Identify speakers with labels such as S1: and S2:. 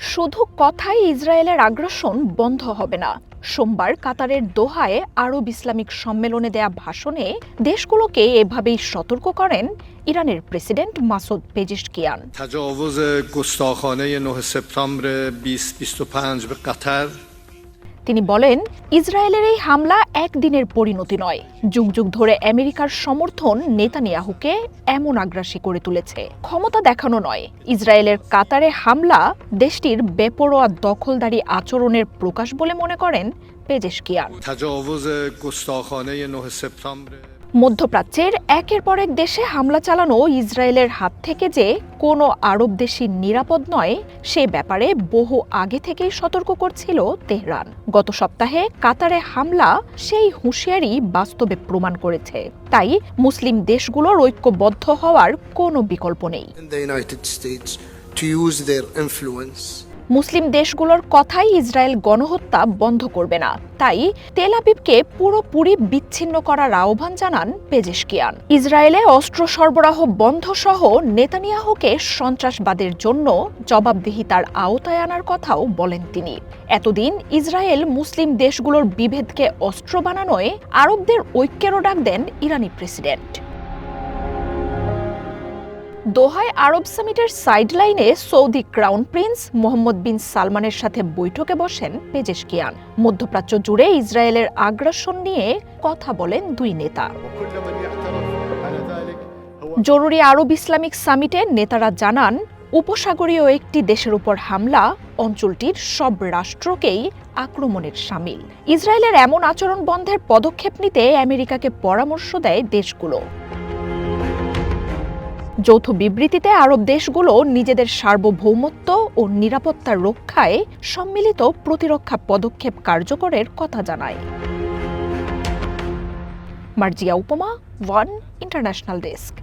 S1: শুধু কথাই ইসরায়েলের আগ্রাসন বন্ধ হবে না। সোমবার কাতারের দোহায় আরব ইসলামিক সম্মেলনে দেয়া ভাষণে দেশগুলোকে এভাবেই সতর্ক করেন ইরানের প্রেসিডেন্ট মাসুদ পেজিশকিয়ান। তিনি বলেন, ইসরায়েলের এই হামলা একদিনের পরিণতি নয়। যুগ যুগ ধরে আমেরিকার সমর্থন নেতানিয়াহুকে এমন আগ্রাসী করে তুলেছে। ক্ষমতা দেখানো নয়। ইসরায়েলের কাতারে হামলা দেশটির বেপরোয়া দখলদারি আচরণের প্রকাশ বলে মনে করেন পেজেশকিয়ান। মধ্যপ্রাচ্যের একের পর এক দেশে হামলা চালানো ইসরায়েলের হাত থেকে যে কোনো আরব দেশই নিরাপদ নয়, সে ব্যাপারে বহু আগে থেকেই সতর্ক করছিল তেহরান। গত সপ্তাহে কাতারে হামলা সেই হুঁশিয়ারি বাস্তবে প্রমাণ করেছে। তাই মুসলিম দেশগুলোর ঐক্যবদ্ধ হওয়ার কোনো বিকল্প নেই। মুসলিম দেশগুলোর কথাই ইসরায়েল গণহত্যা বন্ধ করবে না। তাই তেল আবিবকে পুরোপুরি বিচ্ছিন্ন করার আহ্বান জানান পেজেশকিয়ান ইসরায়েলে অস্ত্র সরবরাহ বন্ধ সহ নেতানিয়াহুকে সন্ত্রাসবাদের জন্য জবাবদিহিতার আওতায় আনার কথাও বলেন তিনি। এতদিন ইসরায়েল মুসলিম দেশগুলোর বিভেদকে অস্ত্র বানানোয় আরবদের ঐক্যেরও ডাক দেন ইরানি প্রেসিডেন্ট। দোহায় আরব সামিটের সাইডলাইনে Saudi crown prince Mohammed bin সালমানের সাথে বৈঠকে বসেন পেজেশকিয়ান মধ্যপ্রাচ্য জুড়ে ইসরায়েলের আগ্রাসন নিয়ে কথা বলেন দুই নেতা। জরুরি আরব ইসলামিক সামিটে নেতারা জানান, উপসাগরীয় একটি দেশের উপর হামলা অঞ্চলটির সব রাষ্ট্রকেই আক্রমণের সামিল। ইসরায়েলের এমন আচরণ বন্ধের পদক্ষেপ নিতে আমেরিকাকে পরামর্শ দেয় দেশগুলো। যৌথ বিবৃতিতে আরব দেশগুলো নিজেদের সার্বভৌমত্ব ও নিরাপত্তা রক্ষায় সম্মিলিত প্রতিরক্ষা পদক্ষেপ কার্যকরের কথা জানায়। মার্জিয়া উপমা, ওয়ান ইন্টারন্যাশনাল ডেস্ক।